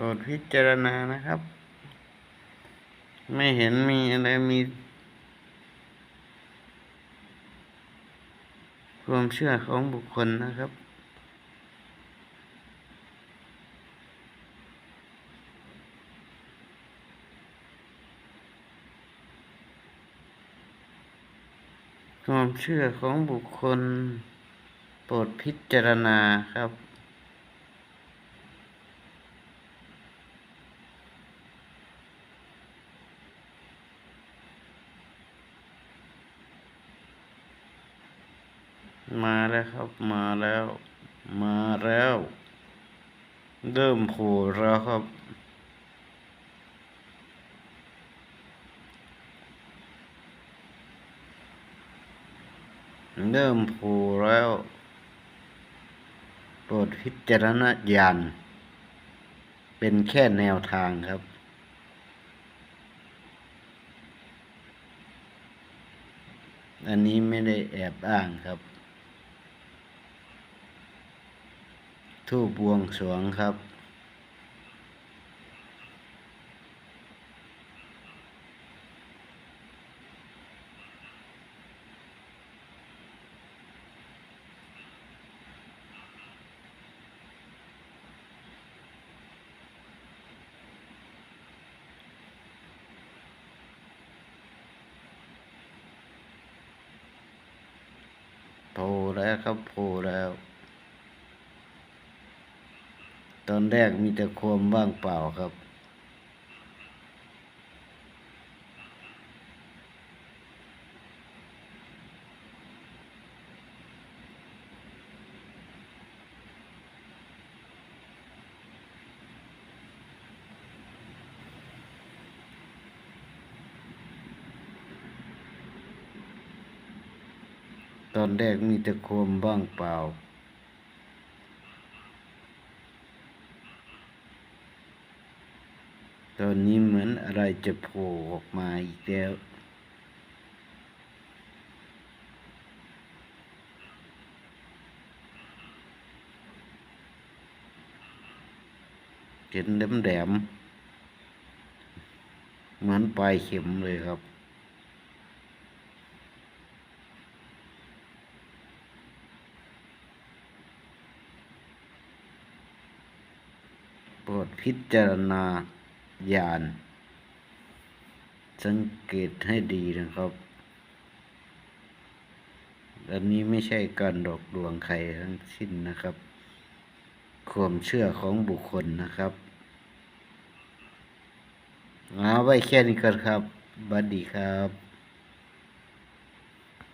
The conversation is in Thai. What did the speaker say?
รดพิจารณานะครับ ไม่เห็นมีอะไรมี ความเชื่อของบุคคลนะครับ ความเชื่อของบุคคล โปรดพิจารณาครับ มาแล้วครับมาแล้ว มาแล้ว เริ่มโผล่แล้วครับ เริ่มโผล่แล้วโปรดพิจารณญาณเป็นแค่แนวทางครับอันนี้ไม่ได้แอบอ้างครับ ทูบบวงสวงครับ โผล่แล้วครับโผล่แล้ว ตอนแรกมีแต่ความว่างเปล่าครับ ตอนแรกมีแต่ความว่างเปล่า ตอนนี้เหมือนอะไรจะโผล่ออกมาอีกแล้ว เห็นแหลมๆเหมือนปลายเข็มเลยครับโปรดพิจารณา ยาน สังเกตให้ดีนะครับอันนี้ไม่ใช่การดอกลวงใครทั้งสิ้นนะครับ ความเชื่อของบุคคลนะครับเอาไว้แค่นี้ก่อนครับ บัดดีครับ